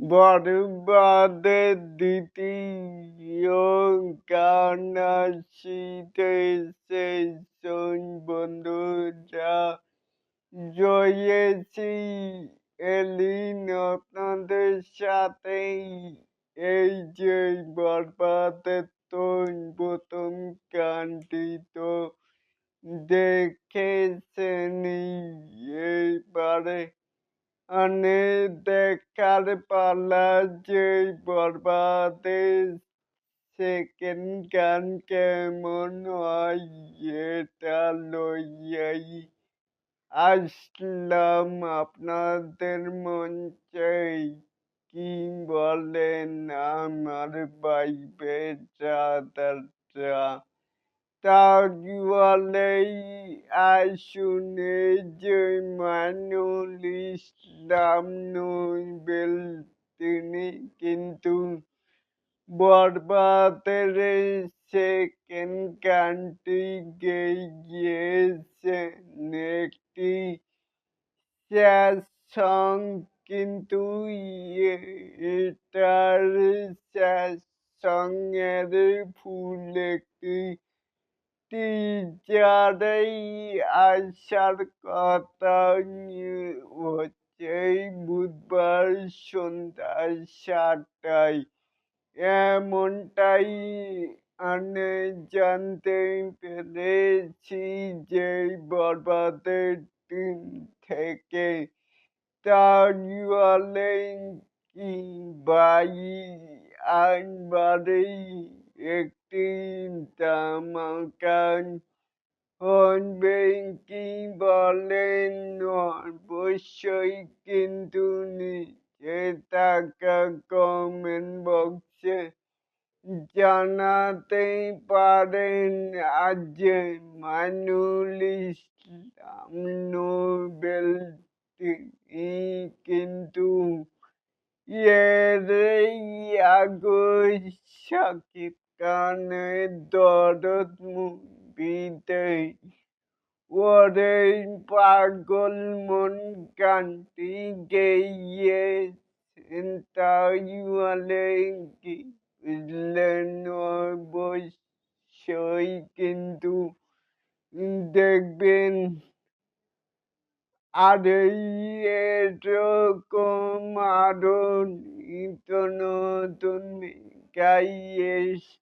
বরবাদের দ্বিতীয় গান আসিতেছে বন্ধুরা জয়েছি এলিন আপনাদের সাথে এই যে বরবাদের তোর প্রথম গানটি তো দেখেছেনি এইবারে আনে দেখার পালা যে বরবাদের সেকেন্ড গান কেমন হয় এটা লইয়াই আসলাম আপনাদের মঞ্চে কি বলেন আমার ভাই বেচাদাররা তাহলেই আসুন এই যে মানুল ইসলাম নোবেল তিনি কিন্তু বরবাদের সেকেন্ড গানটি গেয়েছেন একটি সং কিন্তু এটার স্যাড সং ফুল একটি টিচারেই আসার কথা হচ্ছে বুধবার সন্ধ্যা সাতটায়। এমনটাই আনে জানতে পেরেছি যে বরবাদের টিম থেকে তাহলে কি ভাই একবারেই একটি ধামাকান হবে কি বলেন? অবশ্যই কিন্তু নিচে থাকা কমেন্ট বক্সে জানাতে পারেন। আজ মানুল ইসলাম নোবেল কিন্তু এর আগে শাকিব খানের দরদ মুভিতে ওরে পাগল মন গানটি গেয়েছেন তাই বলে কি বুঝলেন অবশ্যই কিন্তু দেখবেন আর এরকম আরও নিত্য নতুন গাইয়েস্টা